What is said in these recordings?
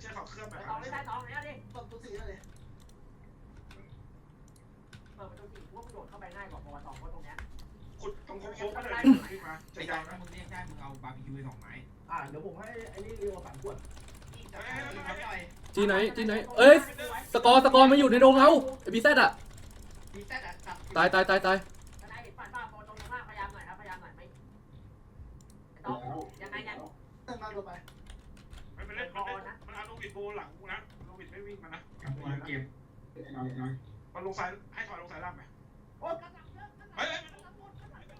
เชื่อเขาเครื่องแบบตองไม่ได้ตองแล้วดิตบตัวสีเลยเปิดประตูสี่พวกโดดเข้าไปง่ายกว่าพอตองเพราะตรงเนี้ยขุดตรงโค้งๆไปเลยขึ้นมาจะไอ้ยาจาวนะมึงเรียกได้มึงเอาบาร์บีคิวไปสองไม้อ่าเดี๋ยวผมให้ไอ้นี่เรียวสามขวดจีไหนจีไหน เอ้ยสกอร์สกอร์มาอยู่ในโรงเราไอพีแซดอะดีแซ่อะตัดตายตายตายตาย โนวิดโบหลังกูนะโนวิดไม่วิ่งมานะกับตัวเกมมันลงสายให้ถอยลงสายล่างไหมโอ้ยกระสับเยอะกระสับเฮ้ยเยเฮ้อะยกระสับหมดกระสับเยอะ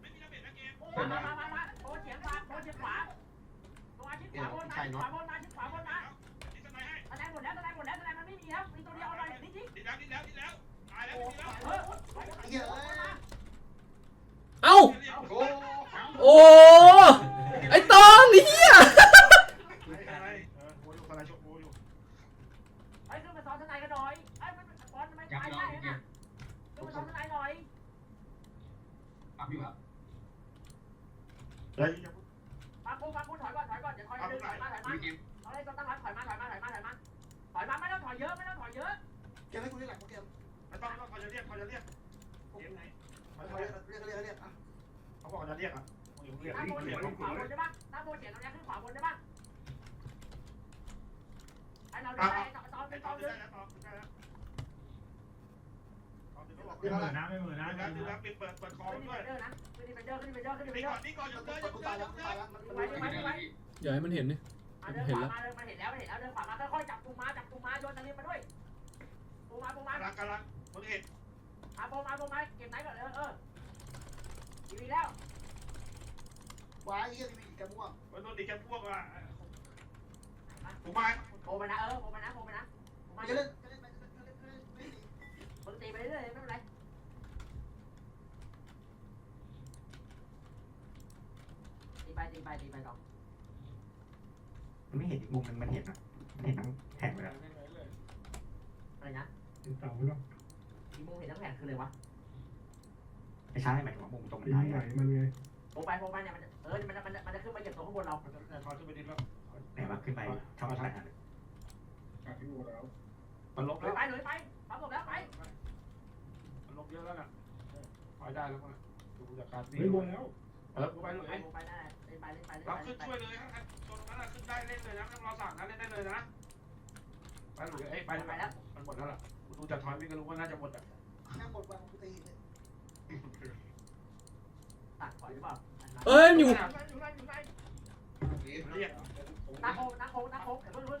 ไม่มีระเบิดนะเกมโอ้ยมามามามาโอ้ยเฉียงขวาโอ้ยเฉียงขวาตัวอาชิดขวาบนมาชิดขวาบนมาชิดขวาบนมานี่ทนายให้ทนายหมดแล้วทนายหมดแล้วทนายมันไม่มีแล้วมีตัวเดียวเอาหน่อยนิดนิดดีแล้วดีแล้วดีแล้วตายแล้วดีแล้วเฮ้ยโอ้ยเยอะเอ้าโอ้โอ้ ไอตองไอ้เหี้ยยอะไรเออโบอยู่ทนายชกโบอยู่เฮ้ยขึ้นมาซ้อนทนายกันหน่อยไอ้มันบอลทำไมตายได้นะขึ้นมาซ้อนทนายหน่อยปั๊บอยู่ครับเฮ้ยฟังกูฟังกูถอยก่อนถอยก่อนเดี๋ยวถอยดึงถอยมาถอยมาเกมเอาเลยต้องตั้งรับถอยมาถอยมาถอยมาถอยมาถอยมาไม่ต้องถอยเยอะไม่ต้องถอยเยอะเกมให้กูเรียกหลังกูเกมไม่ต้องต้องเขาจะเรียกเขาจะเรียกเกมไหนเขาเรียกเรียกเรียกเรียกอะเขาบอกจะเรียกอะ มึงอย่าเรียกหน้าโบเรีเฉียยกงขึ้นขวาบนได้ปะหน้าโบเฉียงตรงนี้ขึ้นขวาบนได้ปะไอ้เราได้ตอนตอนไอ้ตตออนนดึได้งแล้วตอนได้แล้วตอนดึงก็บอกไม่เหมือนนะไม่เหมือนนะดึงแล้วดึงแล้วปิดเปิดเปิดคอขึ้นด้วยไปเดอร์นะขึ้นไปเดอร์ขึ้นไปเดอร์ขึ้นไปนี่เดอก่อนร์นี่ก่อนอย่าตัเดิวนอกูย่าตายเดิแล้วนกูตายแล้วมันไปไปไปไปอย่าให้มันเห็นนี่เดินขวามาเดินมาเห็นแล้วเห็นแล้วเดินขวามาค่อยๆจับปูมาจับปูมาโยนตะลิมมาด้วยปูมาปูมากำลังกำลังมึงเห็นอาปูมาปูมาเก็บไหนก่อนเออเออทีวีแล้ว ว้ายเยี่ยมีกระม่วงมันโดนดีแค่พวกอะผมมาโผล่ไปนะเออโผล่ไปนะโผล่ไปนะโผล่มาจะเล่นจะเล่นไปจะเล่นจะเล่นไม่ดีมึงตีไปเรื่อยๆไม่เป็นไรตีไปตีไปตีไปต่อมันไม่เห็นอีกมุมมันมันเห็นอะมันเห็นทั้งแผ่นเลยอะไรนะเต่าแล้วทีมุมเห็นทั้งแผ่นคืออะไรวะไม่ใช่หมายถึงว่ามุมตรงบันปีไดใหม่อะมันไง ผล่ไปผล่ไปเนี่ยมันเออมันมันมันจะขึ้นมาเหยียบตัวข้างบนเรามันจะถอยขึ้นไปนิดแล้วไหนว่าขึ้นไปช่องบันไดอะมันลบแล้วไปหลุยไปปั๊บหลบแล้วไปมันลบเยอะแล้วน่ะถอยได้แล้วมั้งดูจากการวิ่เฮ้ยงแล้วเออไปเลยไปยหลุยไปนั่นแหละเล่นไปเล่นไปเล่นเราขึ้นช่วยเลยครับตัวนั้นขึ้นได้เล่นเลยนะไม่ต้องรอสั่งนะเล่นได้เลยนะไปหลุยเอ้ยไปไปแล้วมันหมดแล้วล่ะดูจากถอยวิ่งก็รู้ว่าน่าจะหมดอะแม่งหมดวันกูตี ตัดถอยหรือเปล่าเอ้ยมันอยู่อยู่ไหนอยู่ไหนอยู่ไหนเรียกนักโคนักโคนักโคเดี๋ยวเพิ่งเพิ่ง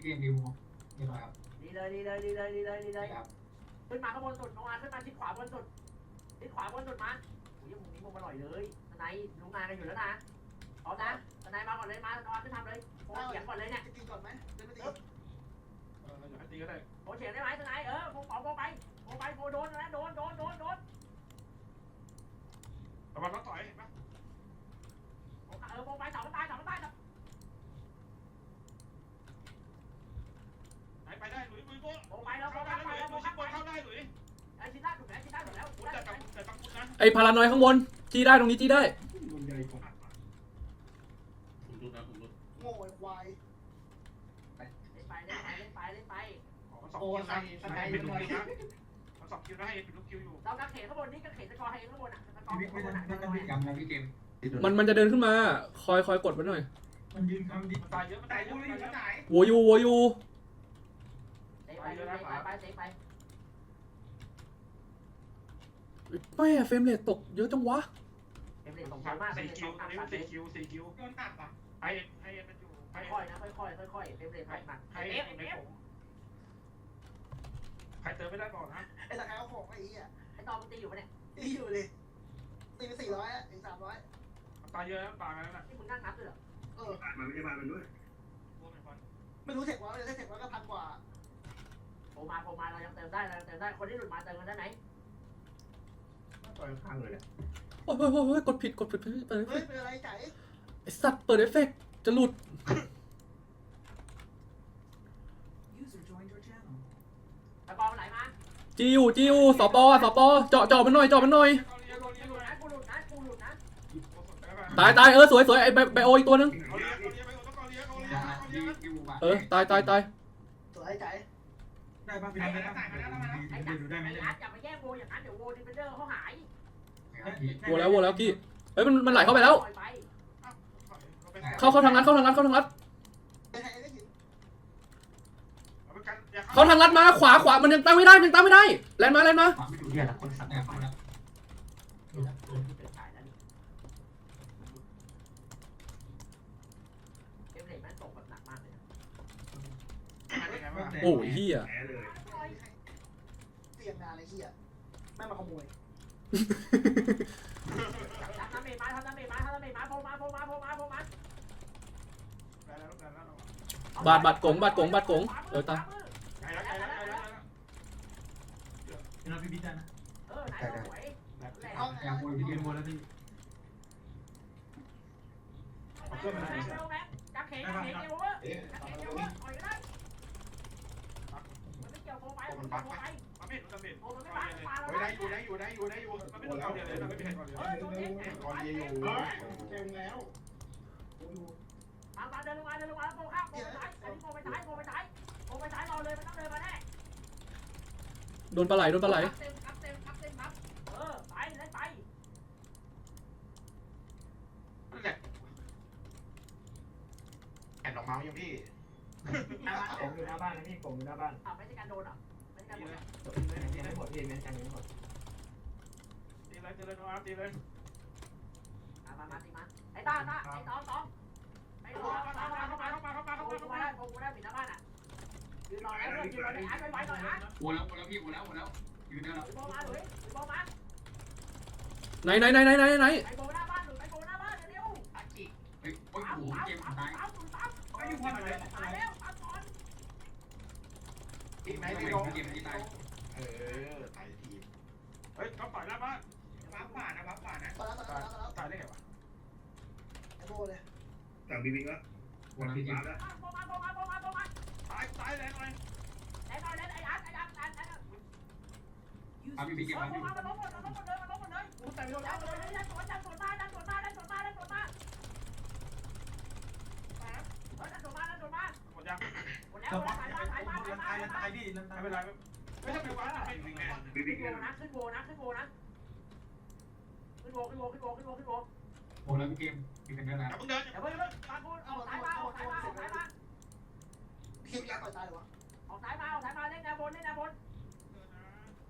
เกมดิวนี่ครับดีเลยดีเลยดีเลยดีเลยดีเลยครับขึ้นมาข้างบนสุดลงมาขึ้นมาชิดขวาบนสุดชิดขวาบนสุดมาโอ้ยมุมนี้มุมอร่อยเลยทนายรู้งานกันอยู่แล้วนะพร้อมนะทนายมาก่อนเลยมาทนายขึ้นทำเลยโอ้เฉียงก่อนเลยเนี่ยจะกินก่อนไหมเล่นไม่ดีเอออย่าให้ตีก็ได้โอ้เฉียงได้ไหมทนายเออโผล่โผล่ไปโผล่ไปโผล่โดนนะโดนโดนโดนโดน ระวังรถต่อยเห็นปะเออโผล่ไปเสามันตายเสามันตายไหนไปได้หลุยหลุยโบ้โผล่ไปแล้วโผล่เข้าไปได้หลุแล้วยโผหลุล่ยไปชิดบนเข้าได้หลุยไอ้ชิต้าถูกแล้วชิต้าถูกแล้วกูแต่แต่แต่ฟังกูนะไอพารานอยข้างบนจี้ได้ตรงนี้จี้ได้บนใหญ่กว่าโง่ควายเล่นไปเล่นไปเล่นไปเล่นไปขอสองคิวนะให้เป็นลูกคิวนะสองคิวนะให้เป็นลูกคิวอยู่เรากระเขนข้างบนนี่กระเขนตะกอให้ข้างบนอะ ตะกอข้างบนอะตะกอย้ำนะพี่เกมมันมันจะเดินขึ้นมา คอยคอยกดไว้หน่อยมันยืนคำดิมันตายเยอะมันตายเยอะมันตายเยอะวัวอยู่วัวอยู่เตะไปเตะไปไปเตะไปแม่เฟรมเรทตกเยอะจังวะเป็นเล่นตรงมากเป็นสี่เล่นคิสวองอัตันดนี้สี่คิวสี่คิวโดนตัดปะให้ให้มันอยู่ให้ค่อยๆนะค่อยๆค่อยๆเป็นเล่นหนักหนักให้เอฟในเอฟผมใครเติมไม่ได้บอกนะไอ้ตะไคร้เอาของไอ้เหี้ยไอ้ตอมตีอยู่ปะเนี่ยตีอยู่ดิ ตีไปสี่ร้อยอะถึงสามร้อยตายเยอะแล้วตายแล้วนะนี่มึงนั่งนับด้วยเหรอเออมันไม่ได้มาเป็นด้วยไม่รู้เทคว่าเลยเทคว่าก็พันกว่าโผล่มาโผล่มาเรายังเติมได้เรายังเติมได้ คนที่หลุดมาเติมกันได้ไหมต่อยข้างเลยเนี่ยโอ้ยโอ้ยโอ้ยโอ้ยกดผิดกดผิดเปิดเอฟเฟเฮ้ยกต์เป็นอะไรใจไอสัตว์เปิดเอฟเฟกต์จะหลุดตะกอมันไหลมาจีอยู่จีอยู่สปอสปอเจาะเจาะมันหน่อยเจาะมันหน่อยกูหลุดนะกูหลุดนะกูหลุดนะ ตายตายเออสวยสวยไอ้ไบไบโออีกตัวนึงเขาเลี้ยงเขาเลี้ยงไปต้องเขาเลี้ยงเขาเลี้ยงเขาเลี้ยงเออตายตายตายสวยใจได้ป่ะพี่ได้ไหมได้ไอ้จับดูได้ไหมไอ้อาร์ตอย่ามาแย่งโวอย่างนั้นเดี๋ยวโวดิเฟนเดอร์เขาหายโวแล้วโวแล้วกี้เฮ้ยมันมันไหลเข้าไปแล้วปล่อยไปเข้าเข้าทางรัดเข้าทางรัดเข้าทางรัดเป็นไงได้หินเข้าทางรัดมาขวาขวามันยังตั้งไม่ได้มันยังตั้งไม่ได้แลนมาแลนมา ไม่ดูเหี้ยละคนสัตว์ เกมเหล็กแม่งตกแบบหนักมากเลยนะ โอ้ยเฮียแผลเลยเตียงงานอะไรเหี้ยแม่มาขโมยทำน้ำเมย์มาทำน้ำเมย์มาทำน้ำเมย์มาโผล่มาโผล่มาโผล่มาโผล่มาบาดบาดกงบาดกงบาดกงเออตายเราพี่พิจารณาเออไหนสวยแหละเอาอยากวนพี่เกมวนแล้วพี่เอาขึ้นมาได้จับเข่งจับเข่งเกี่ยวเวอร์จับเข่งเกี่ยวเวอร์ปล่อยก็ได้มัน ไม่เกี่ยวโผล่ไปมันโผล่ไปมันไม่มันไม่โผล่มันไม่มาปาเราได้อยู่ได้อยู่ได้อยู่ได้อยู่มันไม่ต้องเอาเลยเลยมันไม่เห็นก่อนเดี๋ยวเออโดนเด็กก่อนเยอยู่เต็มแล้วมามาเดินลงมาเดินลงมาโผล่ข้ามโผล่ไปท้ายอันนี้โผล่ไปท้ายโผล่ไปท้ายโผล่ไปท้ายรอเลยมันต้องเดินมาแน่โดนปลาไหลโดนปลาไหลเต็มครับเต็มครับเต็มครับเออไปเล่นไปแอนออกมายังพี่ หน้าบ้านผมอยู่หน้าบ้านนะพี่ผมอยู่หน้าบ้านอะไม่ใช่การโดนอะไม่ใช่การโดนไม่หมดพี่เม้นกันไม่หมดตีเลยตีเลยน้องอาร์ตีเลยมามามาตีมาไอ้ต้าต้าไอ้ตองตองไอ้ตองเข้าตองมาเข้าเข้ามามาเข้าเข้ามามาเข้ามาเข้ามาโอ้เข้ามากูได้โอ้กูได้ปิดหน้าบ้านอะยืนรอแล้วยืนรอไอ้อาร์ตไปไว้หน่อยนะวนแล้ววนแล้วพี่วนแล้ววนแล้วอยู่ได้แล้วไอ้โบมาหรือไอ้โบมาไหนไหนไหนไหนไหนไหนไอ้โบหน้าบ้านหรือไอ้โบหน้าบ้านเร็วอาชิเฮ้ยโอ้ยสามโหสามเกมสามตายสามสามไม่อยู่พอไหนตายแล้วตายก่อน ตีไหนไม่ตีลลงเกมที่ตายเออตายทีเฮ้ยเขาปล่อยหน้าบ้านว้าป่านะว้าป่านะตอนแล้วตอนแล้วตอนแล้วตายได้ไงวะไอ้โบเลยสั่งบีบิงแล้ววนพี่มาแล้วโบมาโบมาโบมาโบมาตายตายแรงหน่อยไอ้หน่อยไอ้อาร์ตไอ้อาร์ไอ้อาร์ไอ้อาร์ตมาบีบิงเกมโบมาบีมามันล้มหมดล้มหมดเลยมันล้มหมดเลยกูแต่ไม่โดนแล้วเลยดันสวนดันสวนมาดันสวนมาดันสวนมาดันสวนมาเออดันสวนมาดันสวนมาหมด ยังหมดแล้วหมดแล้วถ่ายมาถ่ายมาถ่ายมาถ่ายมาไม่เป็นไรไม่ใช่ไปวัดไม่ถึงแน่บีบิขึ้งนเกโบมนะขึ้นโบนะขึ้นโบนะขึ้นโบขึ้นโบขึ้นโบขึ้นโบขึ้นโบวนแล้วพี่เกมบีบิงเกมนะอย่าเพิ่งเดินเดี๋ยวเพิ่งเพิ่งตาคูออกสายมาออกสายมาออกสายมาคิดยาต่อยตายเลยวะออกสายมาออกสายมาเล่นแนวบนเล่นแนวบน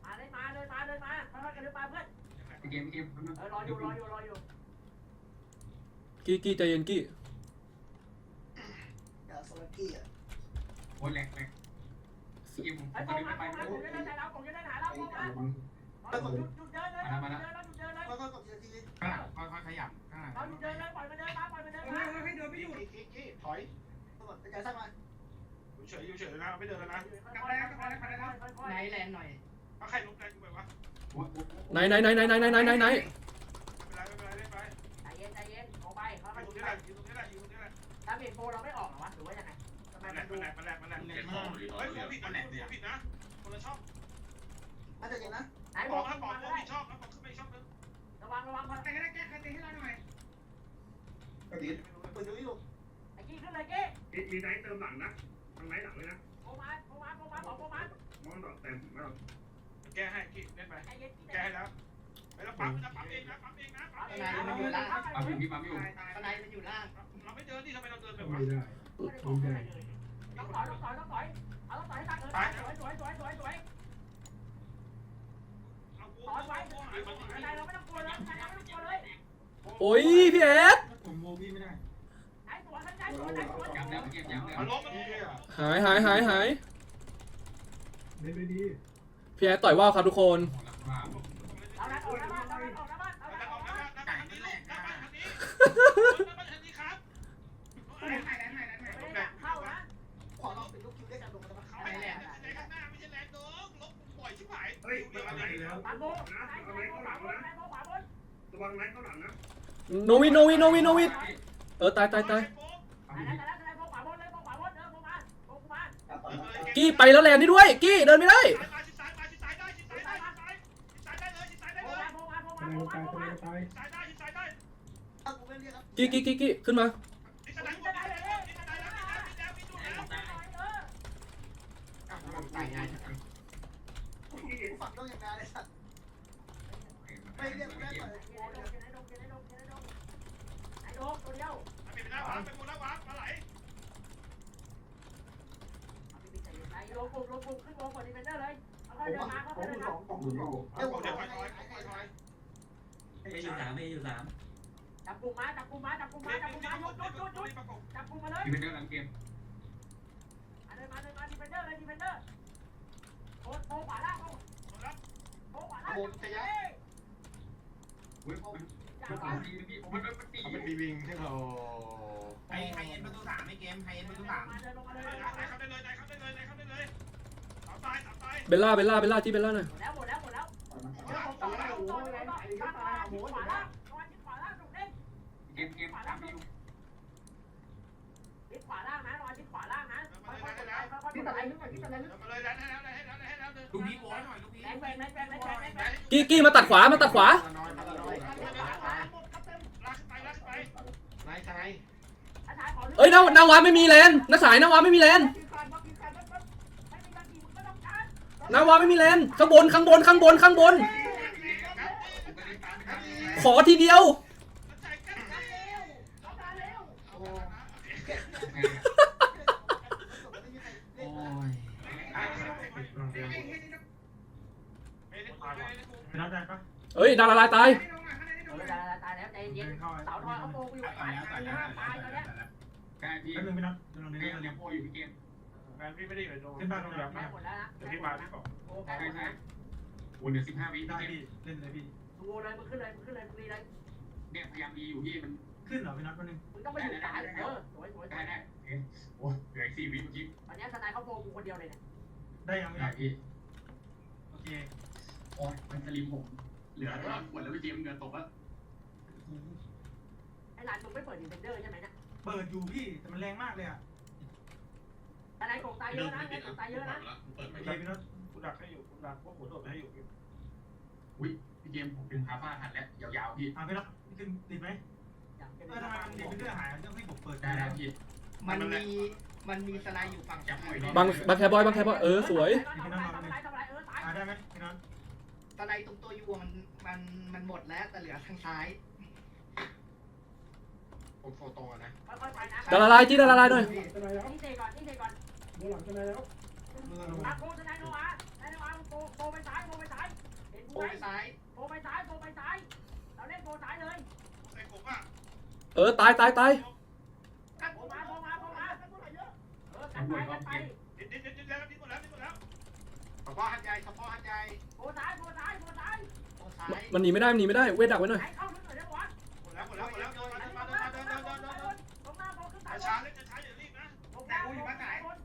มาเล่นมาเดินมาเดินมาค่อยๆกันเดินมาเพื่อนพี่เกมพี่เกมเออรออยู่รออยู่รออยู่กี้กี้ใจเย็นกี้ อย่าสลักกี้อะ วนแหลกแหลกพี่เกมผมไอ้ก็โบเลยมาไม่โบไปมาผมจะเล่นไหนแล้วผมจะเล่นหาแล้วโบมาหยุดหยุดเดินเลยหยุดเดินแล้วหยุดเดินเลยค่อยๆกดทีละทีข้างหลังค่อยๆขยับข้างหลังเราหยุดเดินเลยปล่อยมันเดินมาปล่อยมันเดินมาให้เดินไม่หยุดกี้กี้ถอยตำรวจใจสั้นมาอยู่เฉยอยู่เฉยนะไม่เดินแล้วนะไหนแลนหน่อยถ้าใครลุกได้กูไปวะไหนไหนไหนไหนไหนไหนไหนไหนไหนไม่เป็นไรไม่เป็นไรเล่นไปใจเย็นใจเย็นออกไปเขาไปไปตรงดูนี้แหละอยู่ตรงนี้แหละอยู่ตรงนี้แหละดาเมจโบเราไม่ออกหรอวะหรือว่ายังไงทำไมันแหลมันกมันแหลกมันแหลกมันแหลกเฮ้ยผิดนะผิดนะคนละช่องน่าจะเย็นนะไหนบบออกกนะบอกวังว่าผิดช่องนะบอกขึ้นไปช่องนึงระวังระวังแต่ก็ได้แก้คันตีให้เราหน่อยปืนอยู่นี่ลูกไอ้กี้ขึ้นเลยกี้มีไนท์เติมหลังนะทางไนท์หลังเลยนะโบมาโบมาโบมาบอกโบมามองดอกแต่ไม่หรอกแก้ให้กี้เล่นไปใจเย็นแก้ให้แล้วไปแล้วปั๊มนะปั๊มเองนะปั๊มเองนะปั๊มเองนะปั๊มอยู่พี่ปั๊มอยู่ข้างในมันอยู่ล่างเราไม่เดินนี่ทำไมเราเดินแบบไม่วะได้ ไม่ได้ ต้องต่อยต้องต่อยต้องต่อยเอาต้องต่อยให้ตังเออสวยสวยสวยสวยสวยเอากูต่อยไว้กูหายมันข้างในเราไม่ต้องกลัวเลยข้างในเราไม่ต้องกลัวเลยโอ้ยพี่เอสผมโมพี่ไม่ได้ไหนสวนไหนสวนไหนสวนย้ำแล้วเกมย้ำแล้วมันล้มมันดีอะหายหายหายหายไม่ไม่ดีพี่เอสต่อยว่าวครับทุกคนเราดันออกหน้าบ้านเราดันออกหน้าบ้านเราแล้วดันออออกกหหน้าน้าบ้าน โนวิโนวิโนวิโนวิเออตายตายตายกี้ไปแล้วแลนด์นี่ด้วย กี้เดินไม่ได้กี้กี้กี้กี้ขึ้นมา ไม่เรียกแม่ต่อยเกนไอ้ดไอ้ดงเกนไอ้ดงเกนไอ้ดงไอ้ดงตัวเดียวมันเป็นหน้าวางเป็นหมดแล้ววางมาไหลเอาไอ้ลงปุ่มลงปุ่มขึ้นวงกดดีเฟนเดอร์เลยเอาเข้าเดินมาเข้าผมเดินสมาองผมอยู่เอ้ยผมเดี๋ยวถออยยถออยยถออยยถถออยยไม่อยู่สามไม่อยู่สามจับปุ่มมาจับปุ่มมาจับปุ่มมาจับปุ่มมาจับปุ่มมาหยุดหยุดหยุดหยุดจับปุ่มมาเลยที่เป็นเรื่องหลังเกมเดินมาเดินมาดีเฟนเด อร์เลยดีเฟนเดอร์โค้โค้ขวาล่างโค้โค้ขวาล่างอุ้ยมันจับมันมาตีพี่มันมันตีเขาเป็นบีวิงใช่ไหมไฮไฮเอ็นประตูสามไม่เกมไฮเอ็นประตูสามเดินลงมาเลยนายเข้าได้เลยนายเข้าได้เลยนายเข้าได้เลยสามตายสามตายเบลล่าเบลล่าเบลล่าจี้เบลล่าหน่อยแล้วหมดแล้วหมดแล้วเดี๋ยวผมต่อแล้วผมต่อแล้วต่อขวาล่างขวาล่างขวาชิดขวาล่างตรงเด้งเกมเกมตามพี่ชิดขวาล่างนะรอชิดขวาล่างนะค่อยๆกดไปค่อยๆกดไปมาเลยแล้วให้แล้วแล้วแล้วลูกพี่โบ้หน่อยลูกพี่แบงแบงแบงแบงแบงแบงแบงกี้กี้มาตัดขวามาตัดขวา เอ้ยนานาวาไม่มีเลนนาสายนาวาไม่มีเลนนาวาไม่มีเลนข้างบนข้างบนข้างบนข้างบน ขอทีเดียวโอ้โอ้ยเป็นอะไรปะเอ้ยดาราลายตายตายแล้วใจ เย็นสาวทอยเขาโกงอยู่ตายแล้วตายแล้วตายตอนเนี้ยใช่พี่แป๊บนึงพี่น็อตลองเกเล่นมเล่นเกมโปอยู่พี่เกมแฟนพี่ไม่ได้อยู่ในตรงขึ้นบ้านลงแบบแม่หมดแล้วนะเดี๋ยวพี่มาพี่บอกโอ้ใกล้ใช่หมดใช่แล้ววันเดือนสิบห้าวิได้พี่เกมพี่เล่นเลยพี่ดูเลยมึงขึ้นเลยมึงขึ้นเลยมึงดีเลยเนี่ยพยายามดีอยู่พี่มันขึ้นเหรอพี่น็อตแป๊บนึงมึงต้องไปอยู่ตายเออสวยสวยได้ได้โอ้เหลือสี่วิเมื่อกี้ตอนนี้ทนายเขาโกงกูคนเดียวเลยเนี่ยได้ยังพี่ได้น็อตพี่โอเคโอ้ยมันสลิมผมเหลือตัวขวดแล้วพี่เกมเงินตกแล้ว ไอ้หลานมึงไม่เปิดดิเฟนเดอร์ใช่ไหมเนี่ยเปิดอยู่พี่แต่มันแรงมากเลยอะทนายโกงตายเยอะนะโกงตายเยอะนะเปิดโอไม่เคได้พี่น็อตกูดักให้อยู่กูดักพวกหัวโดดให้อยู่อุ้ยพี่เกมผมดึงฮาฟ้าทันแล้วยาวๆพี่อะพี่น็อตขึ้นติดไหมอย่างเช่นเออทำไมมันเด็กเป็นเรื่องหายมันต้องให้ผมเปิดได้แล้วพี่มันมีมันมีสไลด์อยู่ฝั่งจับหน่อยบังบังแคบอยบังแคบอยเออสวยทำไรทำไรทำไรเออตายอะได้ไหมพี่น็อตสไลด์ตรงตัวยูมันมันมันหมดแล้วแต่เหลือทางซ้าย ผมโฟตรงนะค่อยๆไปนะดาราลายจี้ดาราลายหน่อยนี่เตะก่อนนี่เตะก่อนเมื่อลงมาโกทนายโนอาทนายโนอาโกโกไปซ้ายโกไปซ้ายเห็นกูโอ้ไหมยซ้ายโกไปซ้ายโกไปซ้ายเราเล่นโกซ้ายเลยใส่ผมอะเออตายตายตายกันโกมาโกมาโกมาเออกันไปกันไปดิดดิดดิดดิดแล้วดิดหมดแล้วดิดหมดแล้วสปอหันใหญ่สปอหันใหญ่โกซ้ายโกซ้ายโกซ้ายโอ้ซ้ายมันหนีไม่ได้มันหนีไม่ได้เวทดักไว้หน่อยไหนเข้า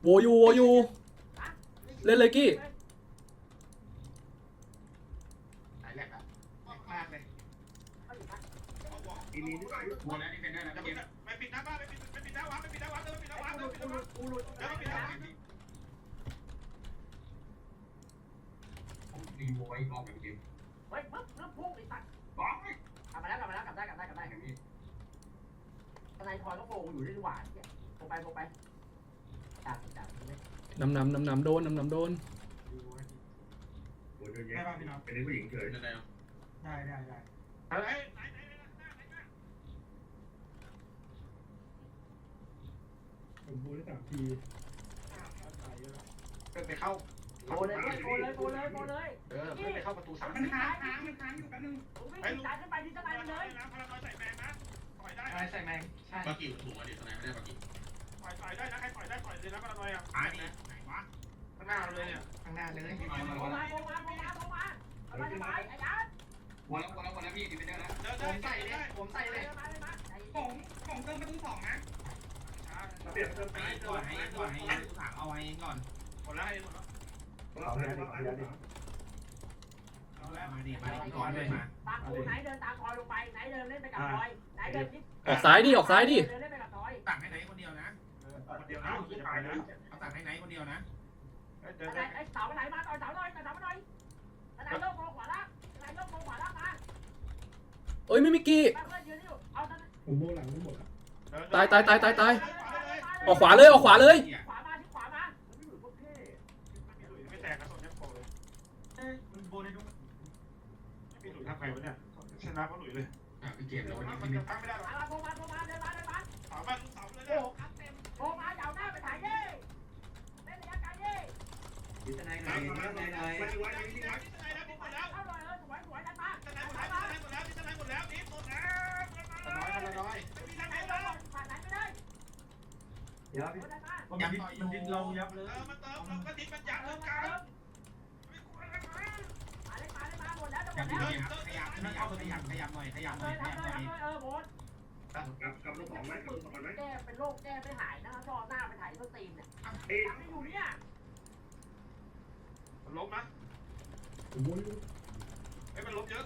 โวยูโวยูเล่นเลยกี้ไปไปไป ปิดหน้าวางไปปิดหน้าวางเดินไปปิดหน้าวางเดินไปปิดหน้าวางกูหลุดเดินไปปิดหน้าวางดีบัวอีกรอบพี่เกมเฮ้ยปึ๊บปึ๊บพุ่งไอ้สัตว์บ้ากลับมาแล้วกลับมาแล้วกลับได้กลับได้กลับได้อย่างนี้ทนายทอยก็โกงอยู่ด้วยหวานเนี่ยโกไปโกไปจับจับน้ำน้ำน้ำน้ำโดนน้ำน้ำโดนบัวเยอะได้แยะป่ะพี่น็อตเป็นผู้หญิงเฉยนั่นแหละได้ได้ได้เฮ้ยไหนไหนไหนหน้าไหนหน้าผมบัวได้สามทีเพื่อนไปเข้าโกเลยโกเลยโกเลยโกเลยเออเพื่อนไปเข้าประตูสามมันค้างค้างมันค้างอยู่แป๊บนึงผมวิ่งจ่ายขึ้นไปที่ทนายมันเลยนะพลังน้อยใส่แมงนะต่อยได้อะไรใส่แมงใช่ปากิวถูกอะดิทนายไม่ได้ป ข้างหน้าเราเลยเนี่ยข้างหน้าเลยโกมาโกมาโกมาโกมาเอาไปไปไอ้ยันบัวแล้วบัวแล้วบัวแล้วพี่ดิเป็นได้แล้วเดินผได้มใส่เลยผมใส่เลยมาเลยมาผมผมเติมประตูสองนะเปลี่ยนเติมไปให้ตัก่วอนให้ให้ก่ตัอวนให้ให้ประตูสามเอาไว้ก่อนหมดแล้วให้หมดแล้วเอาเลยเอาเลยเอาแล้วมาดิมาดิก่อนเลยมาตามกูไหนเดินตามคอยลงไปไหนเดินเล่นไปกับคอยไหนเดินออกซ้ายดิออกซ้ายดิเดินเล่นไปกับคอยสั่งให้ไหนคนเดียวนะคนเดียวนะจะตายนะเอาสั่งให้ไหนคนเดียวนะเดิน ไอ้ไอ้เสาไหนมาต่อยเสาหน่อยต่อยเสาหน่อยไหนโยกโกขวาล่างไหนโยกโกขวาล่างมาเอ้ยไม่มีกี้มาเพื่อนยืนอยู่เอาโอ้ผมโม่หลังไม่หมดอะตายตายตายตายตายออกขวาเลยออกขวาเลยขวามาที่ขวามาไม่หลุดพวกเท่ไม่แตกกระสุนยังโปรเลยเอ้ยมันโบในดงพี่หลุยทำไงวะเนี่ยชนะเพราะหลุยเลยอะพี่เกมแล้ววันนี้มันพี่จะพังไม่ได้หรอกมาโผล่มาโผล่มาเดินมาเดินมาสามบ้านสามเลยโอ้เนี่ย ยึดทนายหน่อยยึดทนายหน่อยไปดูไว้ไปดูไว้ที่ไหนแล้วหมดแล้วเข้าเลยเออสวยสวยดันมาที่ไหนดันหมดมาแล้วที่ไหนหมดแล้วที่ไหนหมดแล้วนี่หมดแล้วน้อยน้อยไม่มีทางไหนไหนแล้วผ่านไหนไม่ได้เดี๋ย วโอ้ดันมามันดิมันดิเรายับเลยเออมันเติมเราก็ดิ้นมันยักษ์เติมกลางมาเลยมาเลยมาหมดแล้วจะหมจับดพี่แล้วเกมขยับขยับขยับขยับหน่อยขยับหเลน่อยยขยับทำหเลยน่อยทำเลยเออหมดกับกับลูกของไหมกับลูกของไหมแก้เป็นโรคแก้ไม่หายนะชอบหน้าไปถ่ายต้นตีนเนี่ยยังไม่อยู่เนี่ยมันล้มนะผมโม่ไอ้มันล้มเยอะ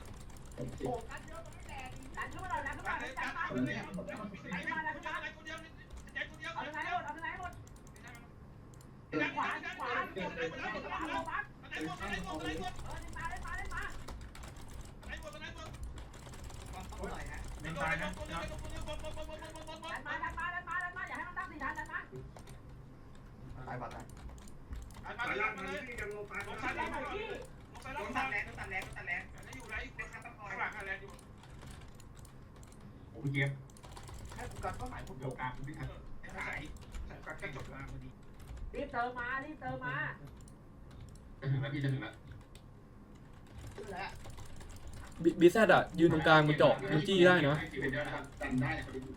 โอ้กันเยอะมันไม่แตกดันขึ้นมาหน่อยดันขึ้นกัมานเลยดักันนเลมายกันเลยไอ้มาแล้วกันไอ้คนเดียวใจคนเดียวเอาคนไหนเดียวหมดเอาไหนหมดขวาขขวาวาขวาขวาขวาขวาลงมาไหนหมดไหนหมดไหนหมดเออมาเลยมาเลยมาไหนหมดไหนหมดต้องหน่อยฮะเป็นตายนะดันมาดันมาดันมาดันมาอย่าให้มันตั้งสี่ฐานดันมาตายบาดตายอันมา เลยมาเลยลงซ้ายลงซ้ายลดันงหน่อยซ้ายพี่ลงซ้ายลต้องงตัซ้าดยแรงต้องตัดแรงต้องตัดแรงไหนอยู่ไหนข้างหลังอะไรอยู่โอ้พี่เกมให้กูกันก็หมายผมเดี๋ยวกลางพี่ครับขายกัดกระจกมาพอดีรีบเติมมารีบเติมมาจะถึงแล้วพี่จะถึงแล้วขึ้นแล้วบีแซดอะยืนตรงกลางมันเจาะมันจี้ได้เนเยอะนะครับดันได้พอดีได้นะใครได้นะ ต้องการถึง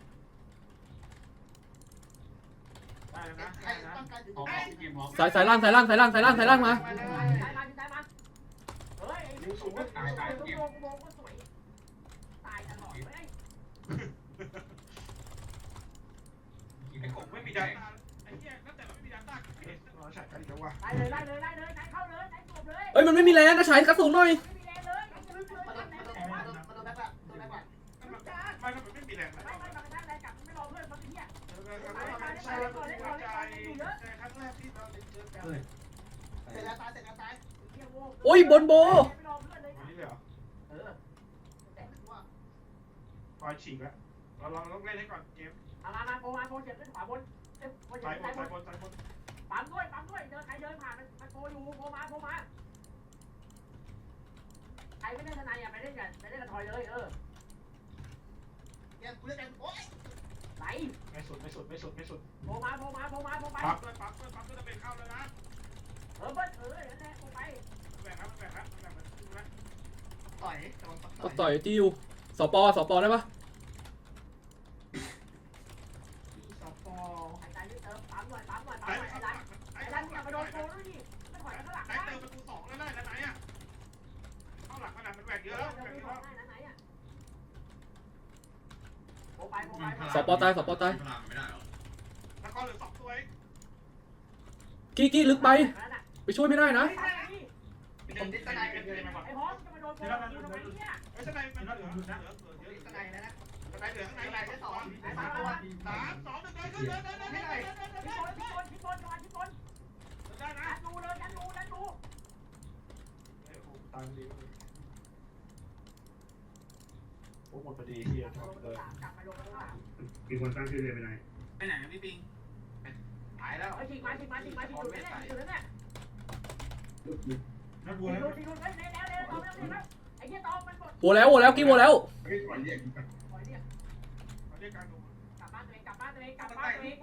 พร้อม ได้ พี่เกมพร้อม สายสายล่างสายล่างสายล่างสายล่างสายล่างมาซ้ายมาซ้ายมาเฮ้ยไอ้สูงตายตายโมงโมงก็สวยตายตลอดเลยพี่เป็นผผมมไม่ไม่มีมีดาได้ต้าไอ้เหี้ยตั้งแต่มันไม่มีดาต้าเห็นเราใช้กันจังวะไล่เลยไล่เลยไล่เลยไล่เข้าเลยไล่จบเลยเอ้ยมันไม่มีแรงนะใช้กระสุนหน่อย เสร็จแล้วตายเสร็จแล้วตายโอ้ยบนโบอันนี้เลยเหรอเออปล่อยฉีกแล้วเราลองต้องเล่นให้ก่อนเกมมามามาโบมาโบเจ็บขึ้นขวาบนเจ็บโบเจ็สายบนซ้ายบสายนบนสายบนปั๊มด้วยปั๊มด้วยเดินใครเดินผ่านมันมันโบอยู่โบมาโบมาใครไม่ได้ทนายอะไปเล่นกันไปเล่นกันทอยเลยเออเกมกูเล่นกันโอ๊ย ไหลไม่สุดไม่สุดไม่สุดไม่สุดโบมาโบมาโบมาโบไปปั๊บด้วยปั๊บด้วยปั๊บด้วยจะเป็นเข้าแล้วนะเออเบิ้ลเออเดี๋ยวแน่โบไปแบ่งครับแบ่งครับแบ่งมันนะต่อยโดนก็ต่อยจี้อยู่สปอสปอได้ปะ ยดันดูดันดูโอ้โหตามดีโอ้หมดพอดีเฮียกลับมาลงมาลงมีคนตั้งชื่อเลยไปไหนไปไหนพี่ปิงหายแล้วเฮ้ยฉีกมาฉีกมาฉีกมาฉีกอยู่เนี่ยอยู่เนี่ยนักบัวฉีกแล้วดูฉีกดูเฮ้ยแล้วแล้วตอมแล้วแล้วไอ้เหี้ยตอมมันกดโบแล้วโบแล้วกี้โบแล้วเฮ้ยก่อนเรียกปล่อยเนี่ยเรียกการดูกลับบ้านตัวเองกลับบ้านตัวเองกลับบ้านตัวเอง